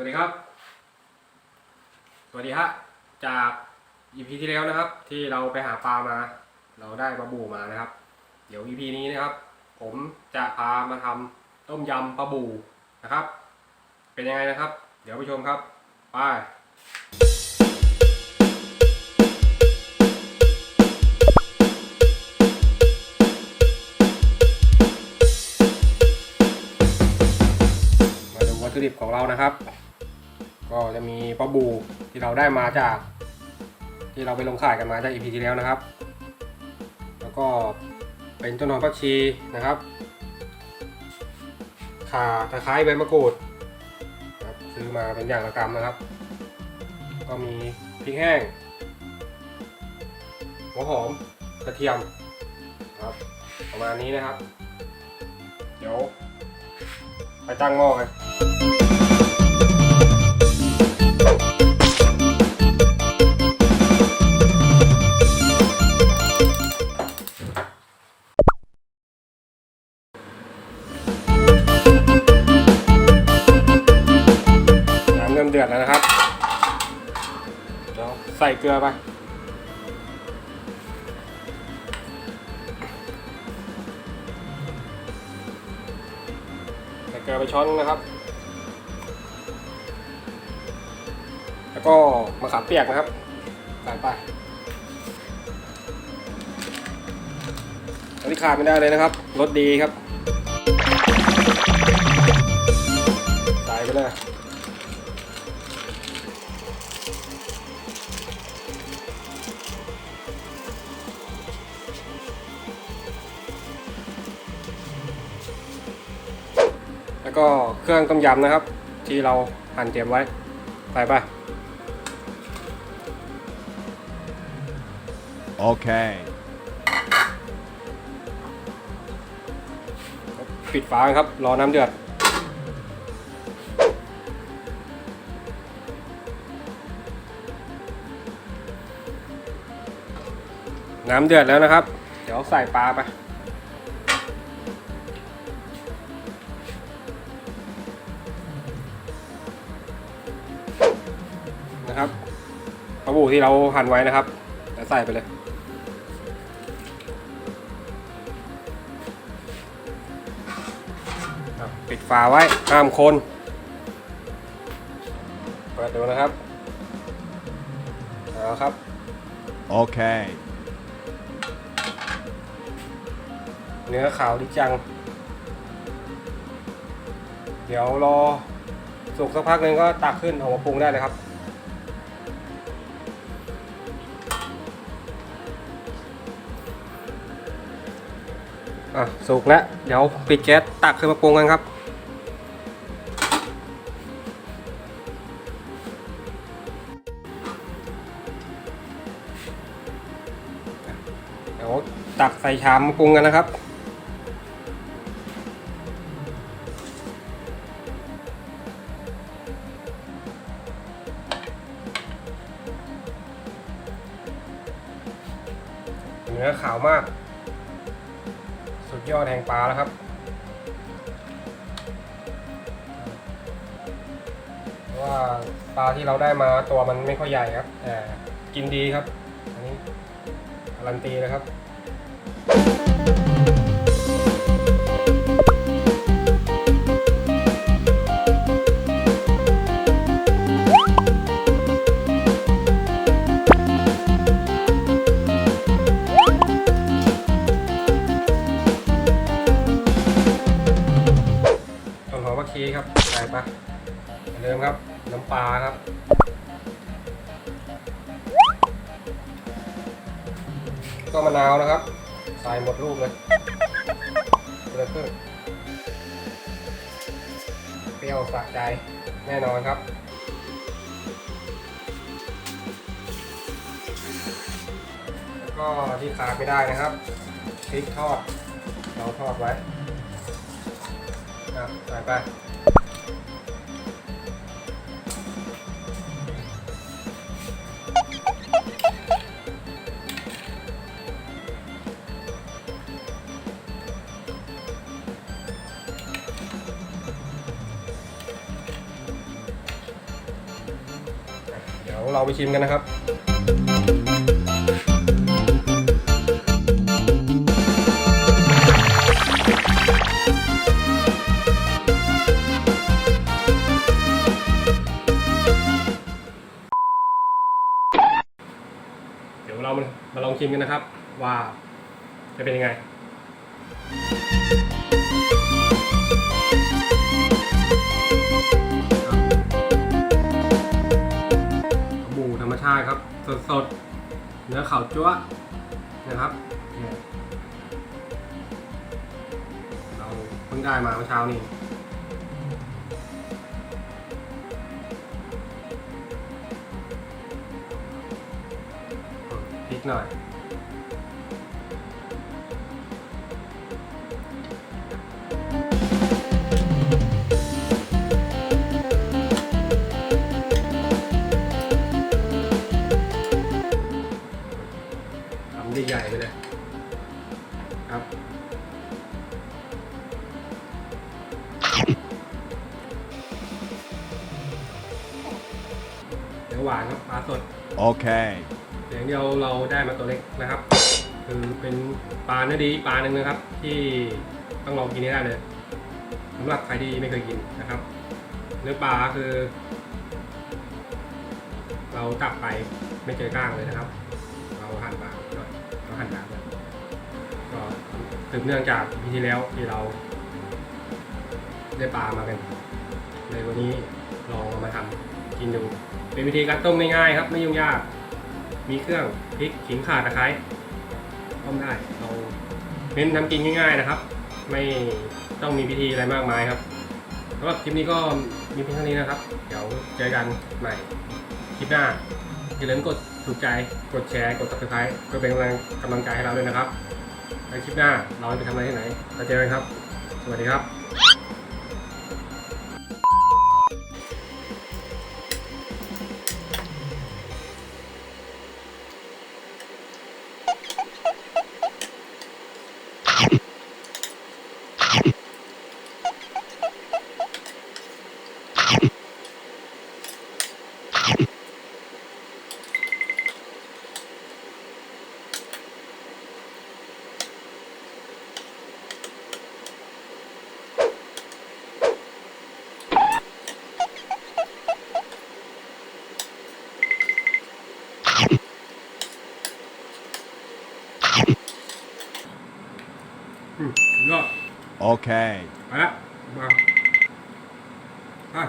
วัสดีครับ สวัสดีฮะ จาก EP ที่แล้วนะครับ ที่เราไปหาปลามา เราได้ปลาบูมานะครับ เดี๋ยว EP นี้นะครับ ผมจะพามาทำต้มยำปลาบูนะครับ เป็นยังไงนะครับ เดี๋ยวไปชมครับไปมาดูวัตถุดิบของเรานะครับ ก็จะมีปลาบูที่เราได้มาจาก ที่เราไปลงขายกันมาจาก EP ที่แล้วนะครับ แล้วก็เป็นต้นหอมผักชีนะครับข่าตะไคร้ใบมะกรูดนะครับซื้อมาเป็นอย่างละกรัมนะครับ ก็มีพริกแห้งหัวหอมกระเทียมนะครับประมาณนี้นะครับ เดี๋ยว ไปตั้งหม้อกัน ใส่เกลือไป ใส่เกลือไปช้อนนึงนะครับ แล้วก็มะขามเปียกนะครับ ใส่ไปอันนี้ขาดไม่ได้เลยนะครับ รสดีครับ ใส่ไปเลย ก็เครื่องต้มยำนะครับ ที่เราหั่นเตรียมไว้ใส่ไป Okay. ปิดฝาครับ รอน้ำเดือด น้ำเดือดแล้วนะครับ เดี๋ยวใส่ปลาไป ที่เราหั่นไว้นะครับเดี๋ยวใส่ไปเลยครับปิดฝาไว้ห้ามคนเปิดดูนะครับเอาครับ Okay. เนื้อขาวดีจัง เดี๋ยวรอสุกสักพักหนึงก็ตักขึ้นเอามาปรุงได้เลยครับ อะสุกแล้ว เดี๋ยวปิดแก๊สตักขึ้นมาปรุงกันครับ เดี๋ยวตักใส่ชามมาปรุงกันนะครับเนื้อขาวมาก สุดยอดแห่งปลาแล้วครับว่าปลาที่เราได้มาตัวมันไม่ค่อยใหญ่ครับแต่กินดีครับ อันนี้การันตีนะครับ มือนเดิมครับ น้ำปลาครับก็มะนาวนะครับ ใส่หมดลูกเลยเปลือกครึ่งเปรี้ยวสะใจแน่นอนครับแล้วก็ที่ขาดไม่ได้นะครับพริกทอด เราทอดไว้ครับใส่ไป เราไปชิมกันนะครับ เดี๋ยวเรามามาลองชิมกันนะครับ ว่าจะเป็นยังไง สดๆ เนื้อขาวจ้วนะครับเนี่ยเราเพิ่งได้มาเมื่อเช้านี้อืมพริกหน่อย หวานครับปลาสด Okay. อย่างเดียวเราได้มาตัวเล็กนะครับ คือเป็นปลาเนื้อดีปลาหนึ่งนะครับ ที่ต้องลองกินให้ได้เลยสำหรับใครที่ไม่เคยกินนะครับ เนื้อปลาคือ เราจับไปไม่เจอก้างเลยนะครับ เราหั่นบางหน่อยเราหั่นบางเลยก็สืบเนื่องจากพีที่แล้วที่เราได้ปลามากันในวันนี้ลองเอามาทำ กินดู เป็นวิธีการต้มง่ายๆครับ ไม่ยุ่งยาก มีเครื่องพริกขิงข่าตะไคร้ต้มได้เราเน้นทำกินง่าย ๆนะครับ ไม่ต้องมีพิธีอะไรมากมายครับสำหรับคลิปนี้ก็มีเพียงเท่านี้นะครับ เดี๋ยวเจอกันใหม่คลิปหน้าอย่าลืมกดถูกใจ กดแชร์ กด subscribe เพื่อเป็นกำลังกำลังใจให้เราด้วยนะครับ ในคลิปหน้าเราจะไปทำอะไรที่ไหนเราเจอกันครับ สวัสดีครับ Okay. ไปละมาอะ